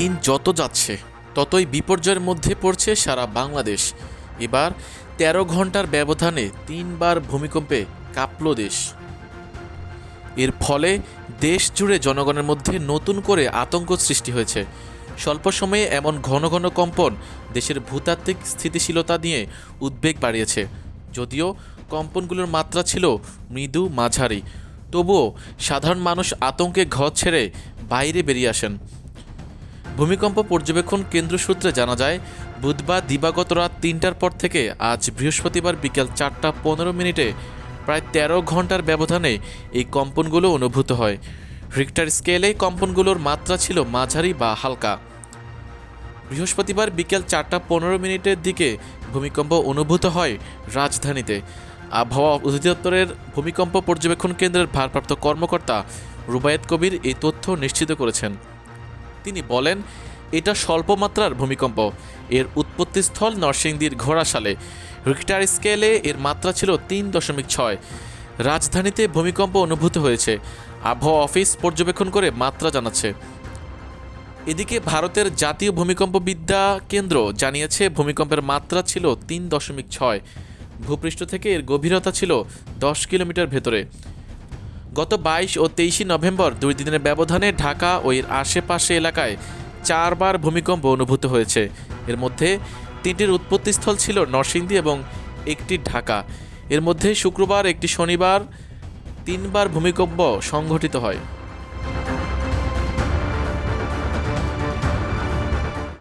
দিন যত যাচ্ছে, ততই বিপর্যয়ের মধ্যে পড়ছে সারা বাংলাদেশ। এবার তেরো ঘণ্টার ব্যবধানে তিনবার ভূমিকম্পে কাঁপল দেশ। এর ফলে দেশ জুড়ে জনগণের মধ্যে নতুন করে আতঙ্ক সৃষ্টি হয়েছে। স্বল্প সময়ে এমন ঘন ঘন কম্পন দেশের ভূতাত্ত্বিক স্থিতিশীলতা নিয়ে উদ্বেগ বাড়িয়েছে। যদিও কম্পনগুলোর মাত্রা ছিল মৃদু মাঝারি, তবুও সাধারণ মানুষ আতঙ্কে ঘর ছেড়ে বাইরে বেরিয়ে আসেন। ভূমিকম্প পর্যবেক্ষণ কেন্দ্র সূত্রে জানা যায়, বুধবার দিবাগত রাত তিনটার পর থেকে আজ বৃহস্পতিবার বিকেল চারটা পনেরো মিনিটে প্রায় তেরো ঘণ্টার ব্যবধানে এই কম্পনগুলো অনুভূত হয়। রিক্টার স্কেলে কম্পনগুলোর মাত্রা ছিল মাঝারি বা হালকা। বৃহস্পতিবার বিকেল চারটা পনেরো মিনিটের দিকে ভূমিকম্প অনুভূত হয় রাজধানীতে। আবহাওয়া অধিদপ্তরের ভূমিকম্প পর্যবেক্ষণ কেন্দ্রের ভারপ্রাপ্ত কর্মকর্তা রুবায়েত কবির এই তথ্য নিশ্চিত করেছেন। তিনি বলেন, এটা স্বল্প মাত্রার ভূমিকম্প। এর উৎপত্তিস্থল নরসিংদীর ঘোড়াশালে। রিক্টার স্কেলে এর মাত্রা ছিল তিন দশমিক ছয়। রাজধানীতে ভূমিকম্প অনুভূত হয়েছে। আবহাওয়া অফিস পর্যবেক্ষণ করে মাত্রা জানাচ্ছে। এদিকে ভারতের জাতীয় ভূমিকম্প বিদ্যা কেন্দ্র জানিয়েছে, ভূমিকম্পের মাত্রা ছিল তিন দশমিক ছয়। ভূপৃষ্ঠ থেকে এর গভীরতা ছিল দশ কিলোমিটার ভেতরে। গত বাইশ ও তেইশে নভেম্বর দুই দিনের ব্যবধানে ঢাকা ও এর আশেপাশে এলাকায় চারবার ভূমিকম্প অনুভূত হয়েছে। এর মধ্যে তিনটির উৎপত্তিস্থল ছিল নরসিংদী এবং একটি ঢাকা। এর মধ্যে শুক্রবার, একটি শনিবার, তিনবার ভূমিকম্প সংঘটিত হয়।